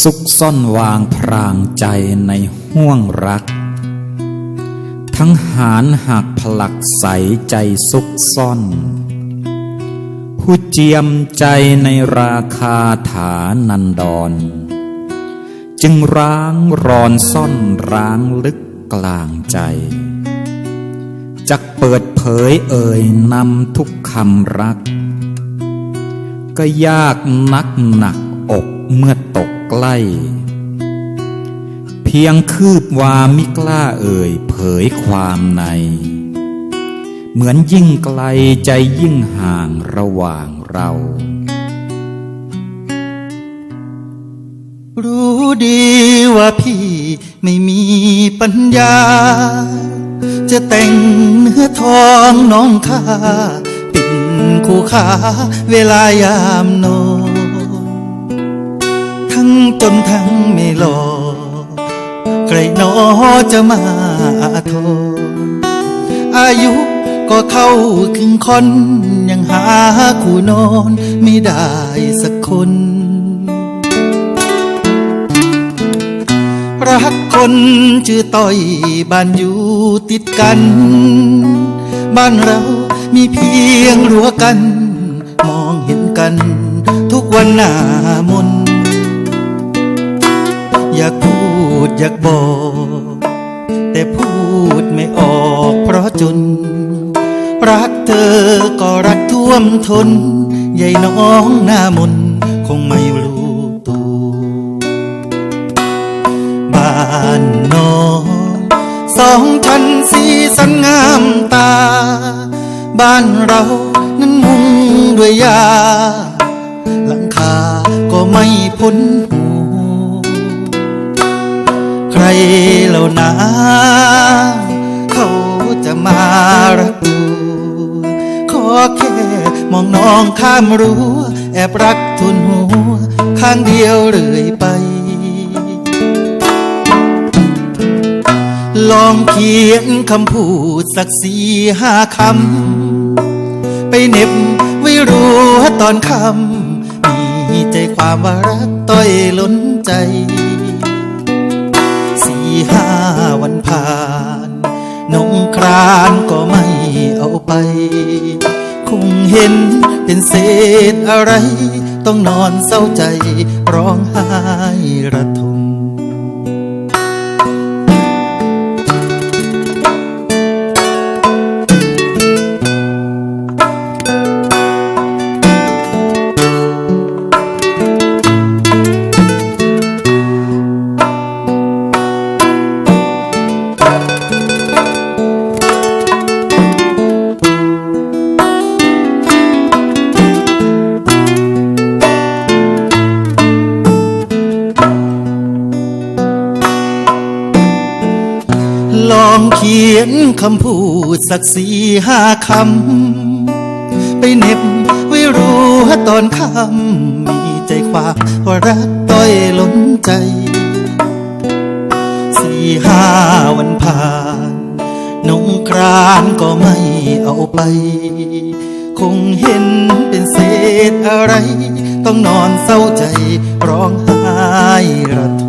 ซุกซ่อนวางพรางใจในห่วงรัก ทั้งหารหักผลักใสใจซุกซ่อน ผู้เจียมใจในราคาฐานันดร จึงร้างรอนซ่อนร้างลึกกลางใจจักเปิดเผยเอ่ยนำทุกคำรัก ก็ยากนักหนักอก เมื่อตกใกล้ เพียงคืบวามิกล้าเอ่ย เผยความใน เหมือนยิ่งไกลใจยิ่งห่างระหว่างเรา รู้ดีว่าพี่ไม่มีปัญญา จะแต่งเนื้อทองน้องข้าปิ่นคู่ขาเวลายามโนอน ทั้งจนทั้งไม่หลอใครนอจะมาทษอายุก็เข้าครึ่งคน ยังหาคู่นอนไม่ได้สักคน รักคนชื่อต้อยบ้านอยู่ติดกัน บ้านเรามีเพียงรั้วกัน มองเห็นกัน ทุกวันหน้ามน อยากบอก แต่พูดไม่ออกเพราะจน รักเธอก็รักท่วมทนใหญ่น้องหน้ามนคงไม่รู้ตัวบ้านน้องสองชั้นสีสันงามตา บ้านเรานั้นมุงด้วยยา หลังคาก็ไม่พ้นหูใครเล่านาเขาจะมารักดูขอแค่มองน้องข้ามรั้วแอบรักทุนหัว ข้างเดียวเรื่อยไป ลองเขียนคำพูดสักสี่ห้าคำ ไปเน็บไว้รู้วตอนคำมีใจความว่ารักต้อยล้นใจานก็ไม่เอาไป คงเห็นเป็นเศษอะไร ต้องนอนเศร้าใจร้องไห้ระทม ลองเขียนคำพูดสักสี่ห้าคำ ไปเน็บไว้รู้ว่าตอนคำมีใจความว่ารักต้อยล้นใจ สี่ห้าวันผ่านนงครานก็ไม่เอาไป คงเห็นเป็นเศษอะไร ต้องนอนเศร้าใจร้องไห้ระท